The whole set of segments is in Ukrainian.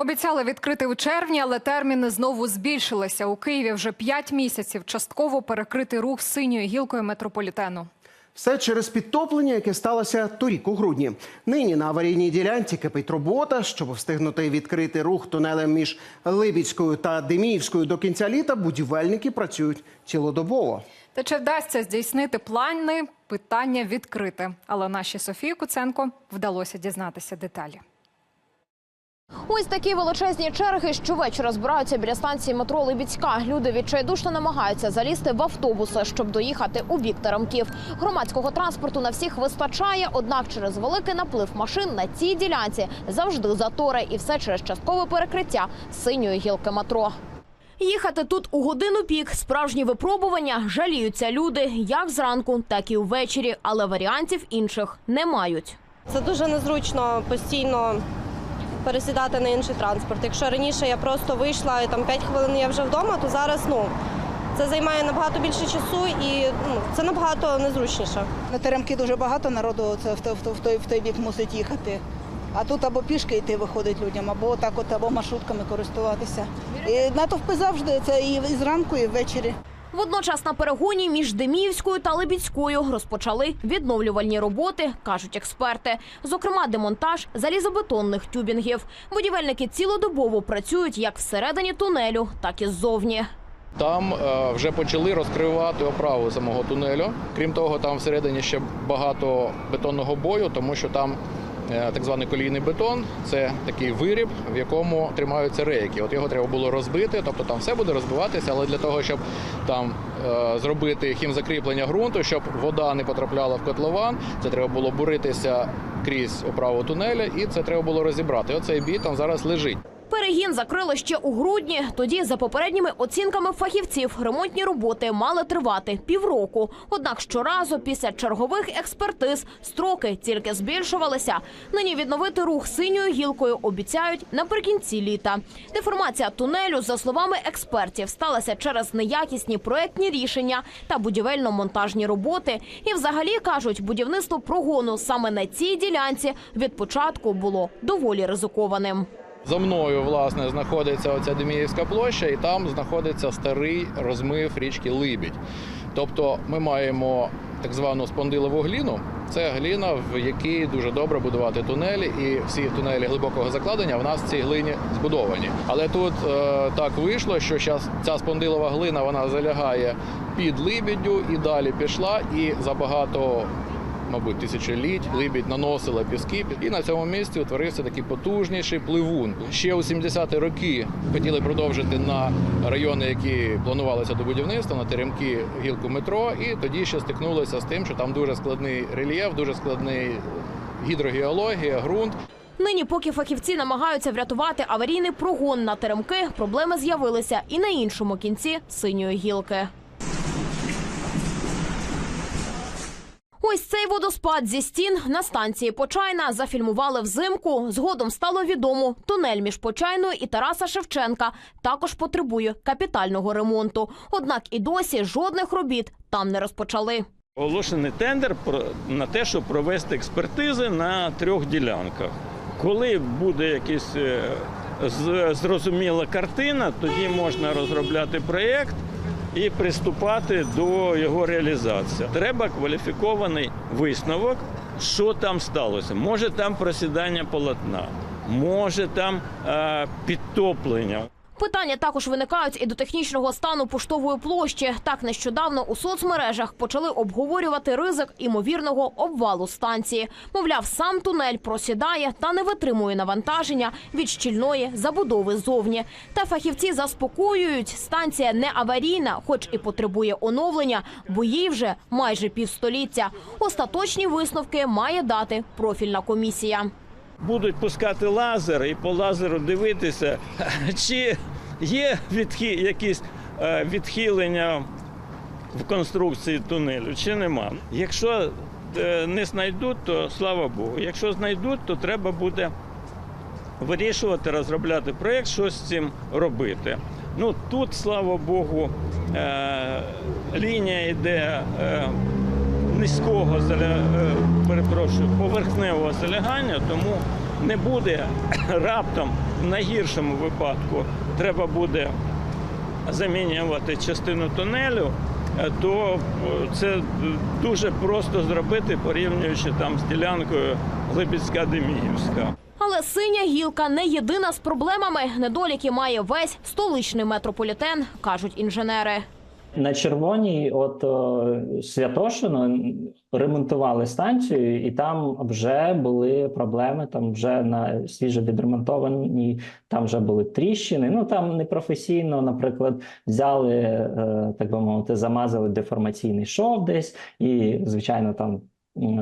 Обіцяли відкрити у червні, але терміни знову збільшилися. У Києві вже п'ять місяців частково перекрити рух синьою гілкою метрополітену. Все через підтоплення, яке сталося торік у грудні. Нині на аварійній ділянці кипить робота, щоб встигнути відкрити рух тунелем між Либідською та Деміївською до кінця літа. Будівельники працюють цілодобово. Та чи вдасться здійснити плани? Питання відкрите. Але нашій Софії Куценко вдалося дізнатися деталі. Ось такі величезні черги щовечора збираються біля станції метро Либідська. Люди відчайдушно намагаються залізти в автобуси, щоб доїхати у бік Теремків. Громадського транспорту на всіх вистачає, однак через великий наплив машин на цій ділянці завжди затори, і все через часткове перекриття синьої гілки метро. Їхати тут у годину пік справжні випробування жаліються люди як зранку, так і ввечері, але варіантів інших не мають. Це дуже незручно постійно пересідати на інший транспорт. Якщо раніше я просто вийшла і там 5 хвилин я вже вдома, то зараз ну це займає набагато більше часу і ну, це набагато незручніше. На теремки дуже багато народу це в той, в той, в той, бік мусить їхати. А тут або пішки йти виходить людям, або так от, або маршрутками користуватися. І натовпи завжди це і зранку, і ввечері. Водночас на перегоні між Деміївською та Лебідською розпочали відновлювальні роботи, кажуть експерти. Зокрема, демонтаж залізобетонних тюбінгів. Будівельники цілодобово працюють як всередині тунелю, так і ззовні. Там е, вже почали розкривати оправу самого тунелю. Крім того, там всередині ще багато бетонного бою, тому що там так званий колійний бетон це такий виріб, в якому тримаються рейки. От його треба було розбити, тобто там все буде розбиватися, але для того, щоб там е, зробити хімзакріплення ґрунту, щоб вода не потрапляла в котлован, це треба було буритися крізь оправу тунеля, і це треба було розібрати. Оцей бій там зараз лежить. Перегін закрили ще у грудні. Тоді, за попередніми оцінками фахівців, ремонтні роботи мали тривати півроку. Однак щоразу після чергових експертиз строки тільки збільшувалися. Нині відновити рух синьою гілкою обіцяють наприкінці літа. Деформація тунелю, за словами експертів, сталася через неякісні проектні рішення та будівельно-монтажні роботи. І, взагалі, кажуть, будівництво прогону саме на цій ділянці від початку було доволі ризикованим. За мною власне знаходиться оця Деміївська площа, і там знаходиться старий розмив річки Либідь. Тобто ми маємо так звану спондилову гліну. Це гліна, в якій дуже добре будувати тунелі, і всі тунелі глибокого закладення в нас в цій глині збудовані. Але тут е, так вийшло, що щас ця спондилова глина вона залягає під либіддю і далі пішла, і забагато мабуть, тисячоліть. Либідь наносила піски, і на цьому місці утворився такий потужніший пливун. Ще у 70-ті роки хотіли продовжити на райони, які планувалися до будівництва, на теремки гілку метро. І тоді ще стикнулися з тим, що там дуже складний рельєф, дуже складний гідрогеологія, ґрунт. Нині, поки фахівці намагаються врятувати аварійний прогон на теремки, проблеми з'явилися і на іншому кінці синьої гілки. Ось цей водоспад зі стін на станції Почайна зафільмували взимку. Згодом стало відомо, тунель між Почайною і Тараса Шевченка також потребує капітального ремонту. Однак і досі жодних робіт там не розпочали. Оголошений тендер на те, щоб провести експертизи на трьох ділянках. Коли буде якась е, зрозуміла картина, тоді можна розробляти проєкт і приступати до його реалізації. Треба кваліфікований висновок, що там сталося. Може там просідання полотна, може там е, підтоплення. Питання також виникають і до технічного стану поштової площі. Так нещодавно у соцмережах почали обговорювати ризик імовірного обвалу станції. Мовляв, сам тунель просідає та не витримує навантаження від щільної забудови зовні. Та фахівці заспокоюють, станція не аварійна, хоч і потребує оновлення, бо їй вже майже півстоліття. Остаточні висновки має дати профільна комісія. будуть пускати лазер і по лазеру дивитися, чи є відхи, якісь е, відхилення в конструкції тунелю, чи нема. Якщо е, не знайдуть, то слава Богу. Якщо знайдуть, то треба буде вирішувати, розробляти проєкт, що з цим робити. Ну тут, слава Богу, е, лінія йде низького заля... перепрошую, поверхневого залягання, тому не буде раптом в найгіршому випадку, треба буде замінювати частину тунелю, е, то е, це дуже просто зробити, порівнюючи там з ділянкою Либідська-Деміївська. Але синя гілка не єдина з проблемами. Недоліки має весь столичний метрополітен, кажуть інженери. На червоній, от о, Святошино ремонтували станцію, і там вже були проблеми. Там вже на свіжо відремонтованій, там вже були тріщини. Ну там непрофесійно, наприклад, взяли, е, так би мовити, замазали деформаційний шов десь, і звичайно там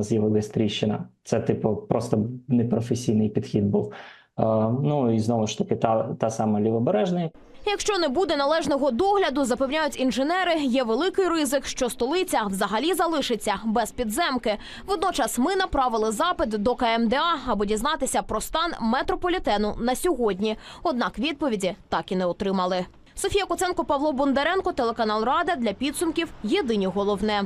з'явилась тріщина. Це типу просто непрофесійний підхід був. Е, Ну і знову ж таки, та, та сама лівобережна, Якщо не буде належного догляду, запевняють інженери, є великий ризик, що столиця взагалі залишиться без підземки. Водночас ми направили запит до КМДА, аби дізнатися про стан метрополітену на сьогодні. Однак відповіді так і не отримали. Софія Коценко, Павло Бондаренко, телеканал Рада для підсумків. Єдині головне.